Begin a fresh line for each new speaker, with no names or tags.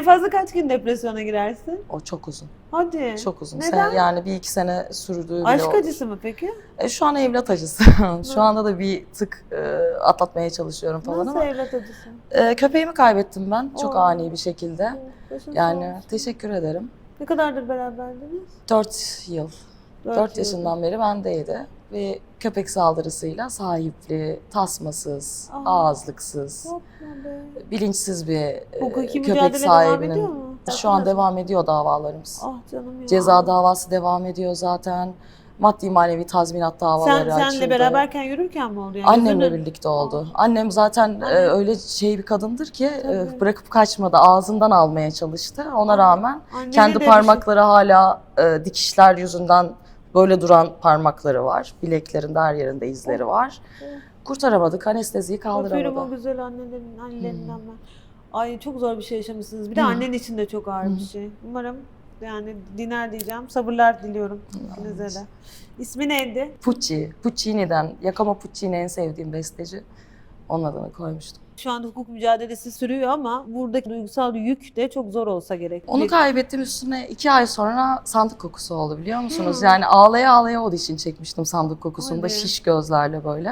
En fazla kaç gün depresyona girersin?
O çok uzun.
Hadi.
Çok uzun.
Neden?
Sen, yani bir iki sene sürdüğü bile
Aşk
oldu.
acısı mı peki?
E, şu an evlat acısı. şu anda da bir tık e, atlatmaya çalışıyorum falan
Nasıl
ama.
evlat acısı?
E, köpeğimi kaybettim ben çok
Oo.
ani bir şekilde.
Başın sağ
Yani
olsun.
teşekkür ederim.
Ne kadardır beraberdiniz?
4 yıl, 4
yıl.
yaşından beri bendeydi. Ve köpek saldırısıyla sahipli, tasmasız,
Aa.
ağızlıksız, bilinçsiz bir e,
Hukuki
köpek
devam ediyor
sahibinin. Şu an devam ediyor davalarımız.
Ah canım ya.
Ceza davası devam ediyor zaten. Maddi manevi tazminat
Sen,
davaları açıldı.
senle beraberken yürürken mi oldu? Yani
Annemle
Gözünün-
birlikte oldu. Annem zaten
Annem-
e, öyle şey bir kadındır ki e, bırakıp kaçmadı. Ağzından almaya çalıştı. Ona
Aa,
rağmen
Annene
kendi parmakları hala e, dikişler yüzünden böyle duran parmakları var. Bileklerinde her yerinde izleri var.
Evet.
Kurtaramadık. Anesteziyi
aferin o
kaldıramadı.
güzel annelerin, annelerinden ben. Ay çok zor bir şey yaşamışsınız. Bir de
Hı.
annen için de çok ağır bir şey. Umarım yani diner diyeceğim. Sabırlar diliyorum ikinize de. İsmi neydi?
Pucci. Puccini'den. Yakama Puccini en sevdiğim besteci. Onun adını koymuştum.
Şu anda hukuk mücadelesi sürüyor ama buradaki duygusal yük de çok zor olsa gerek.
Onu kaybettim üstüne iki ay sonra sandık kokusu oldu biliyor musunuz?
Hı.
Yani ağlaya ağlaya o dişini çekmiştim sandık kokusunda
Hadi.
şiş gözlerle böyle.